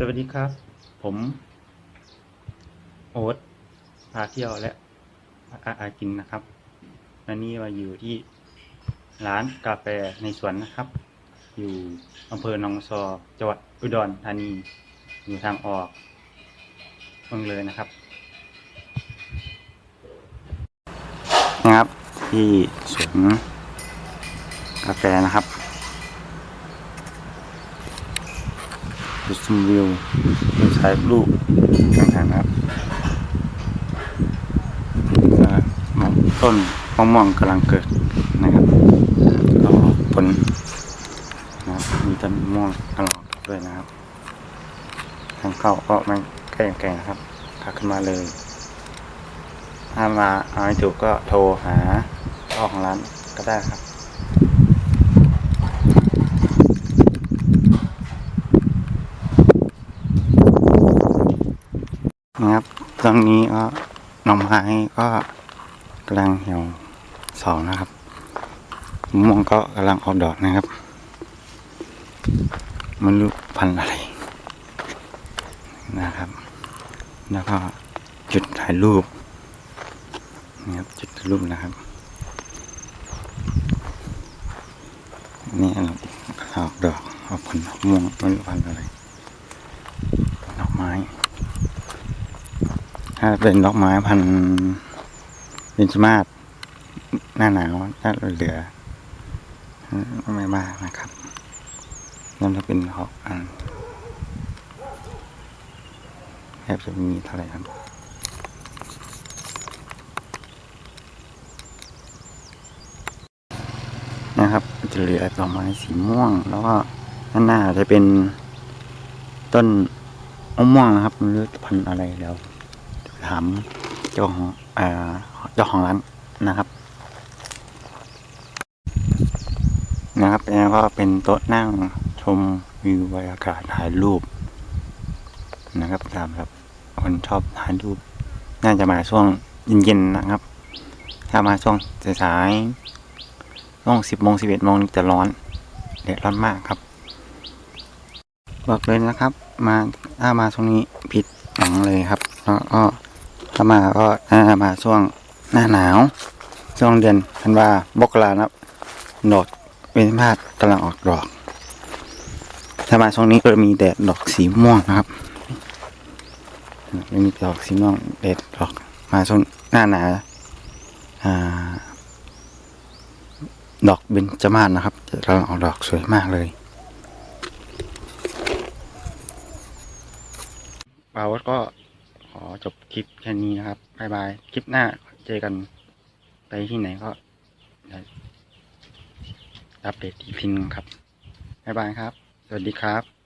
สวัสดีครับ ผมโอ๊ตพาเที่ยวและอาอากินนะครับและนี่มาอยู่ที่ร้านกาแฟในสวนนะครับ อยู่อำเภอหนองซอจังหวัดอุดรธานีอยู่ทางออกเมืองเลยนะครับนะครับ ที่สวนกาแฟนะครับ จุดชมวิวดูถ่ายรูปต่างๆนะครับอ่ามะต้นมะม่วงกำลังเกิดนะครับรอผลนะครับมีต้นมะม่วงกำลังด้วยนะครับ ทางเข้าก็ไม่ใกล้แก่นะครับทักขึ้นมาเลย ถ้ามาเอาไม่ถูกก็โทรหาเจ้าของร้านก็ได้ครับ นะครับตอนนี้ก็หน่อไม้ก็กำลังเหี่ยวสองนะครับมะม่วงก็กำลังออกดอกนะครับ มันรู้พันอะไรนะครับ แล้วก็จุดถ่ายรูปนะครับจุดถ่ายรูปนะครับนี่เราออกดอกออกผลม่วงมันรู้พันอะไรดอกไม้ ถ้าเป็นดอกไม้พันธุ์เป็นชมาศหน้าหนาวถ้าเหลือไม่มากนะครับนั่นจะเป็นดอกอันแทบจะไม่มีเท่าไหร่ครับนะครับจะเหลือดอกไม้สีม่วง แล้วก็ด้านหน้าจะเป็นต้นมะม่วงนะครับไม่รู้พันธุ์อะไรแล้ว ถามเจ้าของเอ่อเจ้าของร้านนะครับ นะครับแล้วก็เป็นโต๊ะนั่งชมวิวบรรยากาศถ่ายรูป นะครับสำหรับคนชอบถ่ายรูป น่าจะมาช่วงเย็นๆนะครับ ถ้ามาช่วงสายๆช่วงสิบโมงสิบเอ็ดโมงจะร้อนแดดร้อนมากครับบอกเลยนะครับ มาถ้ามาช่วงนี้ผิดหวังเลยครับ แล้วก็ ถ้ามาก็น่ามาช่วงหน้าหนาว ช่วงเดือนธันวาบกรานะครับดอกเวนพาดกำลังออกดอก ถ้ามาช่วงนี้ก็จะมีแดดดอกสีม่วงนะครับมีดอกสีม่วงแดดดอกมาช่วงหน้าหนาวดอกเบญจมาศนะครับกำลังออกดอกสวยมากเลยปาวดก็ อจบคลิปแค่นี้นะครับบายบาย คลิปหน้าเจอกันไปที่ไหนก็อัปเดตอีกทีนึงครับบายบายครับ สวัสดีครับ